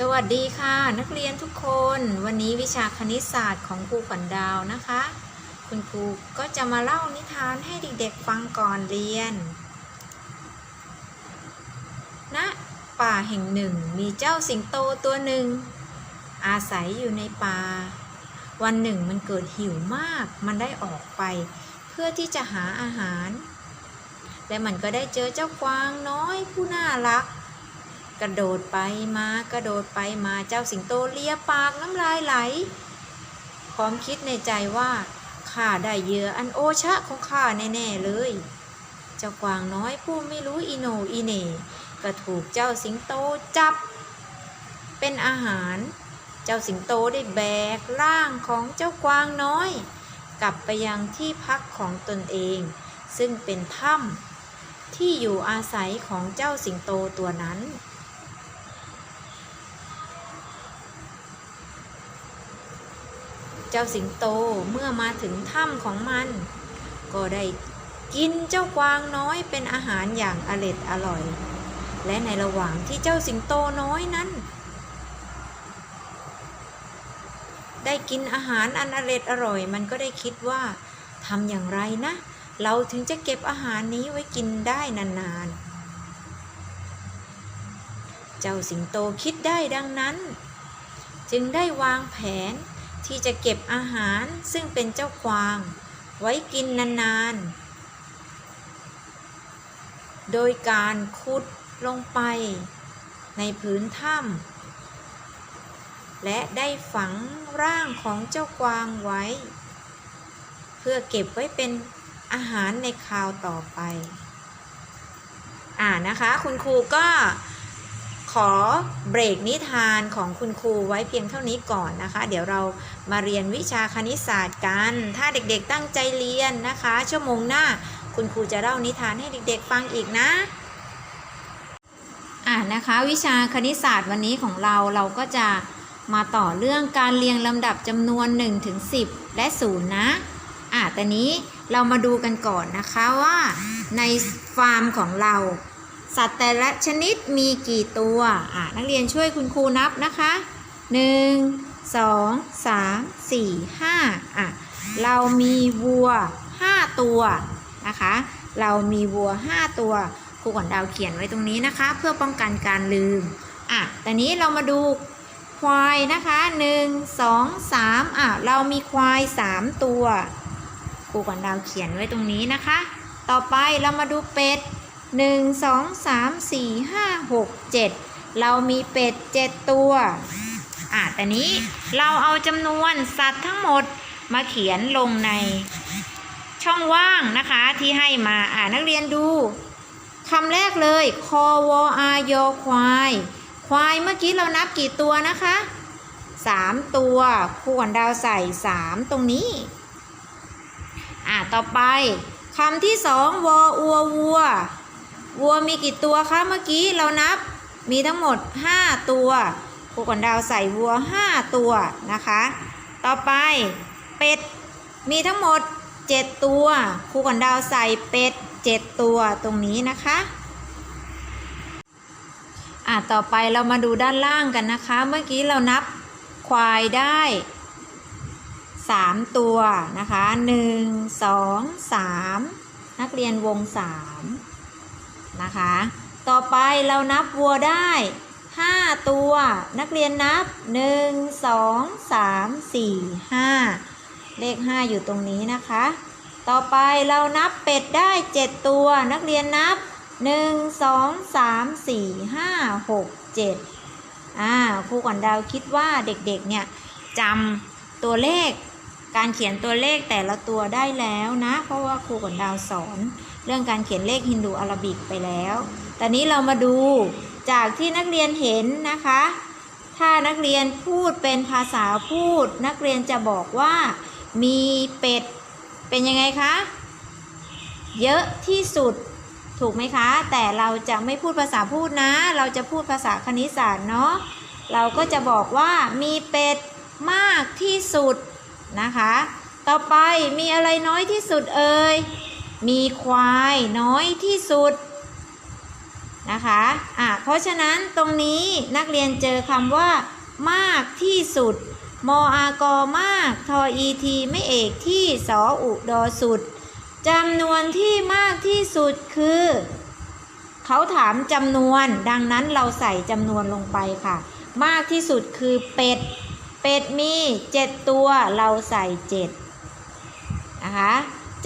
สวัสดีค่ะ นักเรียนทุกคนวันนี้วิชาคณิตศาสตร์ของครูขวัญดาวนะคะ คุณครูก็จะมาเล่านิทานให้เด็กๆฟังก่อนเรียนณนะป่าแห่งหนึ่งมีเจ้าสิงโตตัวหนึ่ง อาศัยอยู่ในป่า วันหนึ่งมันเกิดหิวมาก มันได้ออกไป เพื่อที่จะหาอาหาร และมันก็ได้เจอเจ้ากวางน้อยผู้น่ารัก กระโดดไปมากระโดดไปมาเจ้าสิงโตเลียปากน้ำลายไหล พร้อมคิดในใจว่าข้าได้เหยื่ออันโอชะของข้าแน่ๆเลย เจ้ากวางน้อยผู้ไม่รู้อีโนอีเน่ก็ถูกเจ้าสิงโตจับ เป็นอาหาร เจ้าสิงโตได้แบกร่างของเจ้ากวางน้อย กลับไปยังที่พักของตนเอง ซึ่งเป็นถ้ำที่อยู่อาศัยของเจ้าสิงโตตัวนั้น จ้าสิงโตเมื่อมาถึงถ้ำของมัน ก็ได้กินเจ้ากวางน้อยเป็นอาหารอย่างอร็ดอร่อย และในระหว่างที่เจ้าสิงโตน้อยนั้น ได้กินอาหารอันอร็ดอร่อย มันก็ได้คิดว่าทำอย่างไรนะ เราถึงจะเก็บอาหารนี้ไว้กินได้นานๆ เจ้าสิงโตคิดได้ดังนั้น จึงได้วางแผน ที่จะเก็บอาหารซึ่งเป็นเจ้ากวาง ไว้กินนานๆ โดยการขุดลงไปในพื้นถ้ำและได้ฝังร่างของเจ้ากวางไว้ เพื่อเก็บไว้เป็นอาหารในคราวต่อไป อ่านะคะ คุณครูก็ ขอเบรกนิทานของคุณครูไว้เพียงเท่านี้ก่อนนะคะ เดี๋ยวเรามาเรียนวิชาคณิตศาสตร์กัน ถ้าเด็กๆตั้งใจเรียนนะคะ ชั่วโมงหน้า คุณครูจะเล่านิทานให้เด็กๆฟังอีกนะอ่านะคะวิชาคณิตศาสตร์วันนี้ของเราเราก็จะมาต่อเรื่องการเรียงลำดับจำนวน1ถึง10 และ 0 นะอะแต่นี้เรามาดูกันก่อนนะคะว่าในฟาร์มของเรา สัตว์แต่ละชนิดมีกี่ตัวอะนักเรียนช่วยคุณครูนับนะคะ 1 2 3 4 5อะเรามีวัว 5 ตัวนะคะ เรามีวัว 5 ตัวครูขวัญดาวเขียนไว้ตรงนี้นะคะ เพื่อป้องกันการลืมอะแต่นี้เรามาดูควายนะคะ1 2 3อะเรามีควาย 3 ตัวครูขวัญดาวเขียนไว้ตรงนี้นะคะ ต่อไปเรามาดูเป็ด 1 2 3 4 5 6 7 เรามีเป็ด 7 ตัว อะแต่นี้เราเอาจำนวนสัตว์ทั้งหมดมาเขียนลงในช่องว่างนะคะที่ให้มาอ่านักเรียนดูคำแรกเลยคอวออายอควาย ควายเมื่อกี้เรานับกี่ตัวนะคะสามตัวครูขวัญดาวใส่สามตรงนี้ อะต่อไปคำที่สองวออัววัววัว วัวมีกี่ตัวคะเมื่อกี้เรานับมีทั้งหมด 5 ตัวครูขวัญดาวใส่วัว 5 ตัวนะคะ ต่อไปเป็ดมีทั้งหมด 7 ตัวครูขวัญดาวใส่เป็ด 7 ตัวตรงนี้นะคะอะต่อไปเรามาดูด้านล่างกันนะคะ เมื่อกี้เรานับควายได้3ตัวนะคะ1 2 3นักเรียนวง3 นะคะ ต่อไปเรานับวัวได้ 5 ตัว นักเรียนนับ 1 2 3 4 5 เลข 5 อยู่ตรงนี้นะคะ ต่อไปเรานับเป็ดได้ 7 ตัว นักเรียนนับ 1 2 3 4 5 6 7อ่าครูขวัญดาวคิดว่าเด็กๆเนี่ยจำตัวเลข การเขียนตัวเลขแต่ละตัวได้แล้วนะ เพราะว่าครูขวัญดาวสอนเรื่องการเขียนเลขฮินดูอาราบิกไปแล้วแต่นี้เรามาดูจากที่นักเรียนเห็นนะคะ ถ้านักเรียนพูดเป็นภาษาพูด นักเรียนจะบอกว่ามีเป็ดเป็นยังไงคะ เยอะที่สุดถูกไหมคะ แต่เราจะไม่พูดภาษาพูดนะ เราจะพูดภาษาคณิตศาสตร์เนาะเราก็จะบอกว่ามีเป็ดมากที่สุด นะคะ ต่อไปมีอะไรน้อยที่สุดเอ่ย มีควายน้อยที่สุดนะคะอะเพราะฉะนั้นตรงนี้นักเรียนเจอคำว่า มากที่สุด มอากอมาก ทออีทีไม่เอกที่สออุดอสุดจำนวนที่มากที่สุดคือ เขาถามจำนวน ดังนั้นเราใส่จำนวนลงไปค่ะ มากที่สุดคือเป็ด เป็ดมีเจ็ดตัวเราใส่เจ็ดนะคะ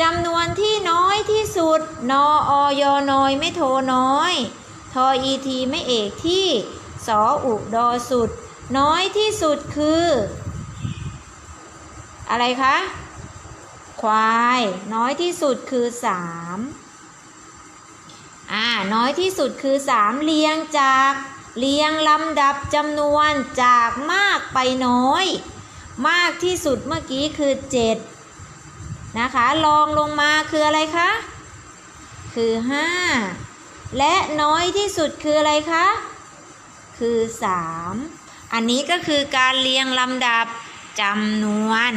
จำนวนที่น้อยที่สุด นออยน้อยไม่โทน้อย ทออีทีไม่เอกที่ สออุดอสุด น้อยที่สุดคือ อะไรคะ ควาย น้อยที่สุดคือสามอ่า น้อยที่สุดคือสามเรียงจาก เรียงลำดับจำนวนจากมากไปน้อย มากที่สุดเมื่อกี้คือเจ็ดนะคะลองลงมาคืออะไรคะ คือห้าและน้อยที่สุดคืออะไรคะ คือสามอันนี้ก็คือการเรียงลำดับจำนวน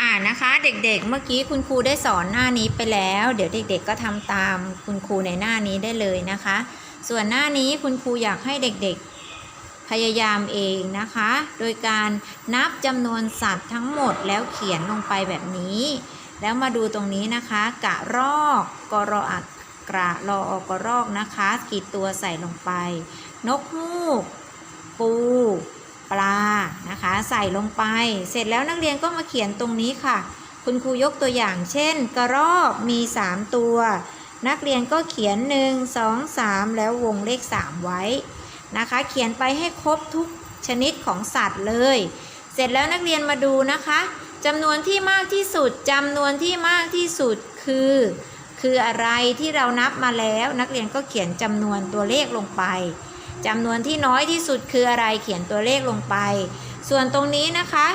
อ่านะคะเด็กๆเมื่อกี้คุณครูได้สอนหน้านี้ไปแล้ว เดี๋ยวเด็กๆก็ทำตามคุณครูในหน้านี้ได้เลยนะคะ ส่วนหน้านี้คุณครูอยากให้เด็กๆ พยายามเองนะคะ โดยการนับจำนวนสัตว์ทั้งหมดแล้วเขียนลงไปแบบนี้ แล้วมาดูตรงนี้นะคะ กะรอกกรออักกระรออกรอกนะคะกี่ตัวใส่ลงไป นกฮูก ปู ปลานะคะ ใส่ลงไป เสร็จแล้วนักเรียนก็มาเขียนตรงนี้ค่ะ คุณครูยกตัวอย่างเช่น กระรอกมี 3 ตัว นักเรียนก็เขียน 1 2 3 แล้ววงเลข 3 ไว้นะคะ เขียนไปให้ครบทุกชนิดของสัตว์เลย เสร็จแล้วนักเรียนมาดูนะคะจำนวนที่มากที่สุดจำนวนที่มากที่สุดคือ คืออะไรที่เรานับมาแล้ว นักเรียนก็เขียนจำนวนตัวเลขลงไปจำนวนที่น้อยที่สุดคืออะไรเขียนตัวเลขลงไป ส่วนตรงนี้นะคะ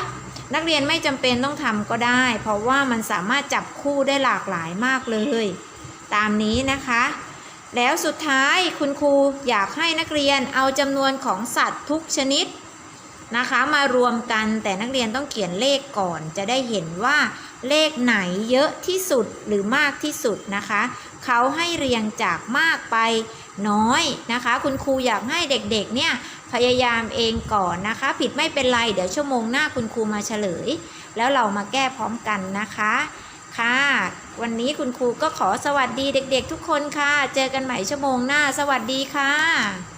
นักเรียนไม่จำเป็นต้องทำก็ได้ เพราะว่ามันสามารถจับคู่ได้หลากหลายมากเลย ตามนี้นะคะ แล้วสุดท้ายคุณครูอยากให้นักเรียนเอาจำนวนของสัตว์ทุกชนิดนะคะมารวมกันแต่นักเรียนต้องเขียนเลขก่อน จะได้เห็นว่าเลขไหนเยอะที่สุดหรือมากที่สุดนะคะ เขาให้เรียงจากมากไปน้อยนะคะ คุณครูอยากให้เด็กๆเนี่ยพยายามเองก่อนนะคะ ผิดไม่เป็นไร เดี๋ยวชั่วโมงหน้าคุณครูมาเฉลย แล้วเรามาแก้พร้อมกันนะคะ ค่ะ วันนี้คุณครูก็ขอสวัสดีเด็ก ๆ ทุกคนค่ะ เจอกันใหม่ชั่วโมงหน้า สวัสดีค่ะ